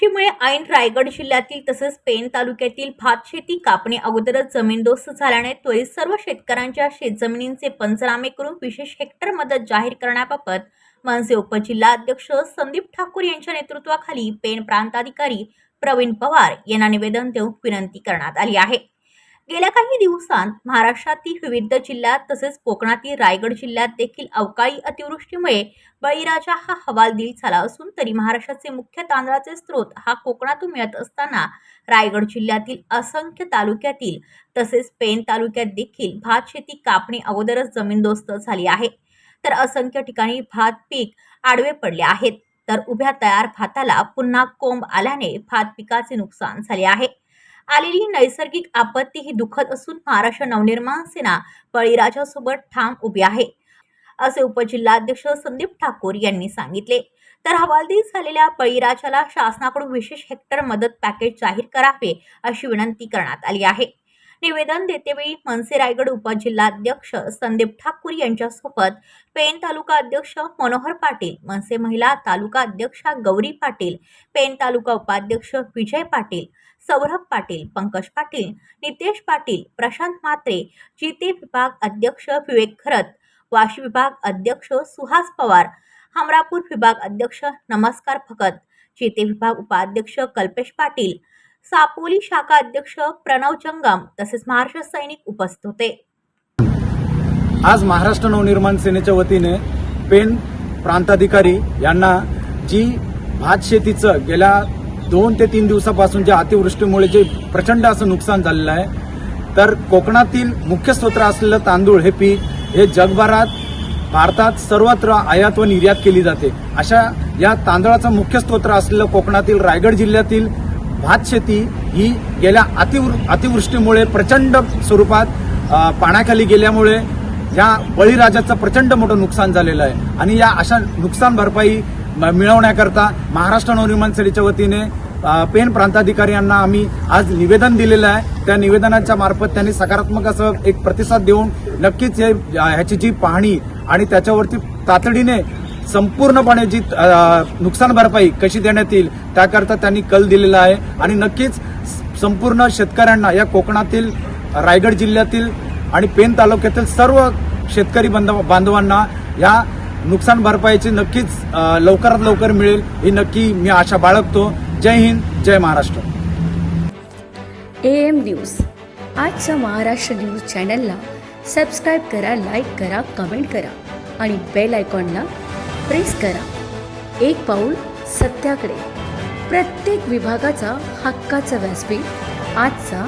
कृषीमुळे ऐन रायगड जिल्ह्यातील तसेच पेन तालुक्यातील भात शेती कापणी अगोदरच जमीनदोस्त झाल्याने त्वरित सर्व शेतकऱ्यांच्या शेतजमिनींचे पंचनामे करून विशेष हेक्टर मदत जाहीर करण्याबाबत मनसे उपजिल्हाध्यक्ष संदीप ठाकूर यांच्या नेतृत्वाखाली पेन प्रांताधिकारी प्रवीण पवार यांना निवेदन देऊन विनंती करण्यात आली आहे. गेल्या काही दिवसांत महाराष्ट्रातील विविध जिल्ह्यात तसेच कोकणातील रायगड जिल्ह्यात देखील अवकाळी अतिवृष्टीमुळे बळीराजा हा हवालदिल झाला असून तरी महाराष्ट्राचे मुख्य तांदळाचे स्रोत हा कोकणातून मिळत असताना रायगड जिल्ह्यातील असंख्य तालुक्यातील तसेच पेन तालुक्यात देखील भात शेती कापणी अगोदरच जमीनदोस्त झाली आहे. तर असंख्य ठिकाणी भात पीक आडवे पडले आहेत. तर उभ्या तयार भाताला पुन्हा कोंब आल्याने भात पिकाचे नुकसान झाले आहे. आलेली नैसर्गिक आपत्ती ही दुःखद असून महाराष्ट्र नवनिर्माण सेना बळीराजासोबत ठाम उभी आहे असे उपजिल्हाध्यक्ष संदीप ठाकूर यांनी सांगितले. तर हवालदिल झालेल्या बळीराजाला शासनाकडून विशेष हेक्टर मदत पॅकेज जाहीर करावे अशी विनंती करण्यात आली आहे. निवेदन देतेवेळी मनसे रायगड उपजिल्हाध्यक्ष संदीप ठाकूर यांच्यासोबत पेन तालुका अध्यक्ष मनोहर पाटील मनसे महिला तालुका अध्यक्षा गौरी पाटील पेन तालुका उपाध्यक्ष विजय पाटील सौरभ पाटील पंकज पाटील नितेश पाटील प्रशांत म्हात्रे जीते विभाग अध्यक्ष विवेक खरत वाशी विभाग अध्यक्ष सुहास पवार हमरापूर विभाग अध्यक्ष नमस्कार फकत जेते विभाग उपाध्यक्ष कल्पेश पाटील सापोली शाखा अध्यक्ष प्रणव जंगम तसेच महाराष्ट्र सैनिक उपस्थित होते. आज महाराष्ट्र नवनिर्माण सेनेच्या वतीने पेन प्रांताधिकारी यांना जी भात शेतीचं गेल्या दोन ते तीन दिवसापासून ज्या अतिवृष्टीमुळे जे प्रचंड असं नुकसान झालेलं आहे तर कोकणातील मुख्य स्त्रोत्र असलेलं तांदूळ हे पीक हे जगभरात भारतात सर्वत्र आयात व निर्यात केली जाते. अशा या तांदळाचं मुख्य स्त्रोत्र असलेलं कोकणातील रायगड जिल्ह्यातील भात शेती ही गेल्या अतिवृ अतिवृष्टीमुळे प्रचंड स्वरूपात पाण्याखाली गेल्यामुळे या बळीराजाचं प्रचंड मोठं नुकसान झालेलं आहे. आणि या अशा नुकसान भरपाई म- मिळवण्याकरता महाराष्ट्र नवनिर्माण सेनेच्या वतीने पेन प्रांताधिकारी यांना आम्ही आज निवेदन दिलेलं आहे. त्या निवेदनाच्या मार्फत त्यांनी सकारात्मक असं एक प्रतिसाद देऊन नक्कीच हे ह्याची जी पाहणी आणि त्याच्यावरती तातडीने संपूर्णपणे जी नुकसान भरपाई कशी देण्यात येईल त्याकरता त्यांनी कल दिलेला आहे. आणि नक्कीच संपूर्ण शेतकऱ्यांना या कोकणातील रायगड जिल्ह्यातील आणि पेन तालुक्यातील सर्व शेतकरी बांधव बांधवांना या नुकसान भरपाईची नक्कीच लवकरात लवकर मिळेल. ही नक्की मी आशा बाळगतो. जय हिंद जय महाराष्ट्र. M news. आजच्या महाराष्ट्र न्यूज चॅनलला सबस्क्राईब करा लाईक करा कमेंट करा आणि बेल आयकॉनला प्रेस करा. एक पाऊल सत्याकडे. प्रत्येक विभागाचा हक्काचा व्यासपीठ आजचा